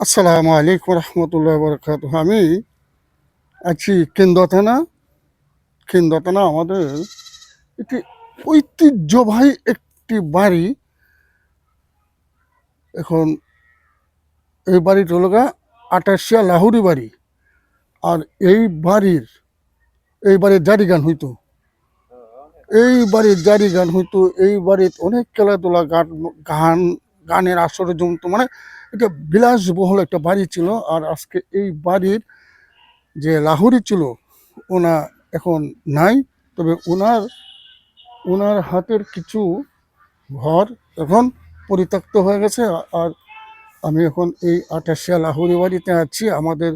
আসসালামু আলাইকুম রহমতুল্লাহ বরকাত আমি আছি কেন্দ্র থানা কেন্দ্র থানা আমাদের একটি ঐতিহ্যবাহী একটি বাড়ি। এখন এই বাড়িটা গা আটাশিয়া লাহুরি বাড়ি। আর এই বাড়ির এই বাড়ির জারি গান হইতো। এই বাড়ির জারি গান হইতো, এই বাড়ির অনেক খেলাধুলা গান গান, গানের আসরে জমতো মানে এটা বিলাসবহুল একটা বাড়ি ছিল আর আজকে এই বাড়ির যে লাহুরি ছিল, ওনা এখন নাই। তবে ওনার ওনার হাতের কিছু ঘর এখন পরিত্যক্ত হয়ে গেছে আর আমি এখন এই আটাশিয়া লাহুরি বাড়িতে আছি। আমাদের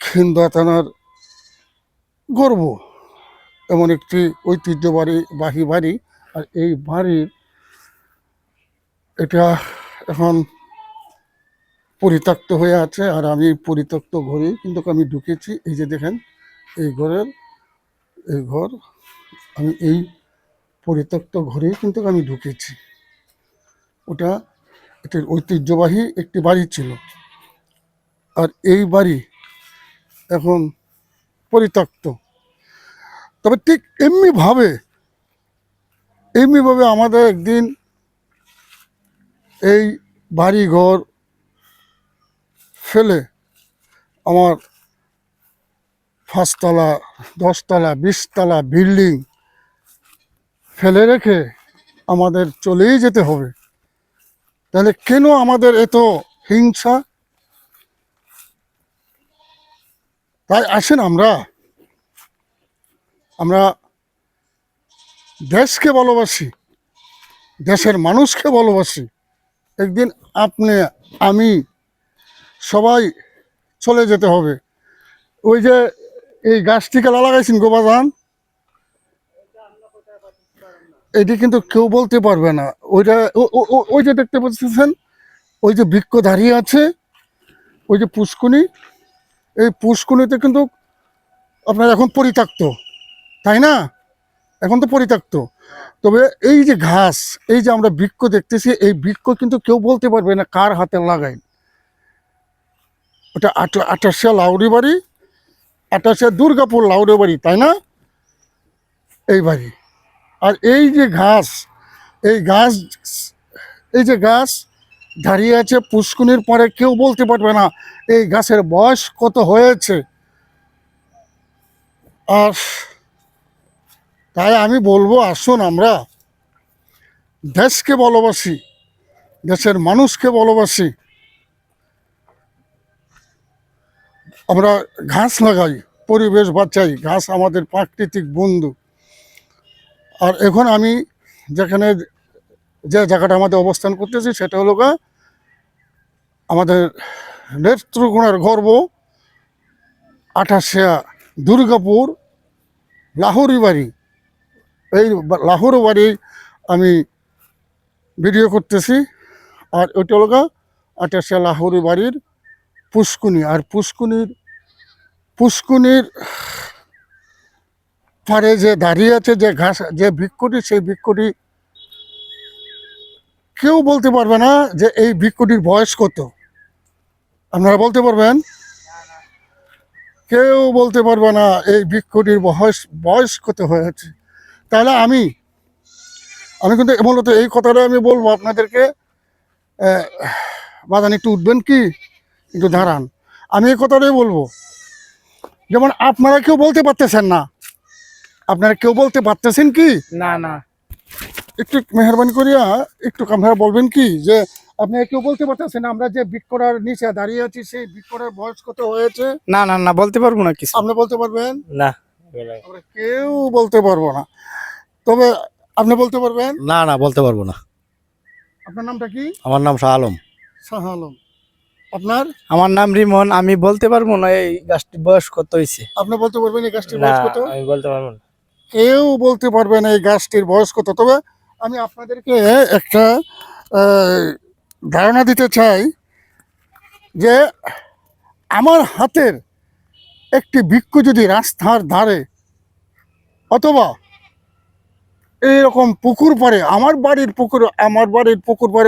খিন্দা থানার গর্ব। এমন একটি ঐতিহ্যবাহী বাহী বাড়ি আর এই বাড়ির এটা এখন পরিত্যক্ত হয়ে আছে, আর আমি পরিত্যক্ত ঘরে কিন্তু আমি ঢুকেছি। এই যে দেখেন, এই ঘরের, এই ঘর, আমি এই পরিত্যক্ত ঘরেই কিন্তু আমি ঢুকেছি। ওটা একটি ঐতিহ্যবাহী একটি বাড়ি ছিল। আর এই বাড়ি এখন পরিত্যক্ত। তবে ঠিক এমনিভাবে এমনিভাবে আমাদের একদিন এই বাড়ি ঘর ফেলে আমার পাঁচতলা, দশতলা, বিশতলা বিল্ডিং ফেলে রেখে আমাদের চলেই যেতে হবে। তাহলে কেন আমাদের এত হিংসা? তাই আসেন আমরা আমরা দেশকে ভালোবাসি, দেশের মানুষকে ভালোবাসি। একদিন আপনি, আমি সবাই চলে যেতে হবে। ওই যে এই গাছটি কেলা লাগাইছেন গোবাজান এটি কিন্তু কেউ বলতে পারবে না। ওইটা ওই যে দেখতে পাচ্ছেন, ওই যে বৃক্ষ দাঁড়িয়ে আছে, ওই যে পুষ্কুনি এই পুষ্কুনিতে কিন্তু আপনার এখন পরিত্যক্ত, তাই না? এখন তো পরিত্যক্ত। তবে এই যে ঘাস, এই যে আমরা বৃক্ষ দেখতেছি, এই বৃক্ষ কিন্তু কেউ বলতে পারবে না কার হাতে লাগাই ওটা আট আঠাশে লাউরি বাড়ি আঠাশে দুর্গাপুর লাউরি বাড়ি, তাই না? এই বাড়ি। আর এই যে ঘাস, এই ঘাস, এই যে গাছ দাঁড়িয়ে আছে পুষ্কুনির পরে কেউ বলতে পারবে না এই গাছের বয়স কত হয়েছে। আর তাই আমি বলব, আসুন আমরা দেশকে ভালোবাসি, দেশের মানুষকে ভালোবাসি। আমরা ঘাস লাগাই, পরিবেশ বাঁচাই, ঘাস আমাদের প্রাকৃতিক বন্ধু। আর এখন আমি যেখানে যে জায়গাটা আমাদের অবস্থান করতেছি, সেটা হলো গা, আমাদের নেত্রকোনার গর্ব, আঠাশিয়া দুর্গাপুর, লাহোরি বাড়ি। এই লাহোর বাড়ি আমি ভিডিও করতেছি, আর ওইটা হলো গা, আঠাশিয়া লাহোরি বাড়ির পুষ্কুনি, আর পুষ্কুনির পুষ্কুনির পাড়ে যে দাঁড়িয়ে আছে যে ঘাস, যে বৃক্ষটি সেই বৃক্ষটি কেউ বলতে পারবে না যে এই বৃক্ষটির বয়স কত। আপনারা বলতে পারবেন? কেউ বলতে পারবে না এই বৃক্ষটির বয়স বয়স কত হয়েছে। তাহলে আমি আমি কিন্তু মূলত এই কথাটা আমি বলব আপনাদেরকে। বাদান একটু উঠবেন কি? একটু দাঁড়ান। আমি এই কথাটাই বলব। যেমন আপনারা কেউ বলতে পারতেছেন না। আপনারা কেউ বলতে পারতেছেন কি? না না। একটু মেহরবানি করিয়া একটু আপনারা বলবেন কি? যে আপনি কেউ বলতে পারতেছেন আমরা যে বৃক্ষটার নিচে দাঁড়িয়ে আছি সেই বৃক্ষটার বয়স কত হয়েছে? না না না বলতে পারব না কিছু। আপনি বলতে পারবেন? না। আমরা কেউ বলতে পারব না। তবে আপনি বলতে পারবেন? না না বলতে পারব না। আপনার নামটা কি? আমার নাম শাহ আলম। শাহ আলম। আপনার? আমার নাম রিমন আমি বলতে পারব না এই গাছটির বয়স কত হয়েছে আপনি বলতে পারবেন এই গাছটির বয়স কত? আমি বলতে পারব না। কেউ বলতে পারবে না এই গাছটির বয়স কত। তবে আমি আপনাদেরকে একটা ধারণা দিতে চাই যে আমার হাতের একটি বৃক্ষ যদি রাস্তার ধারে অথবা এইরকম পুকুর পাড়ে আমার বাড়ির পুকুর আমার বাড়ির পুকুর পাড়ে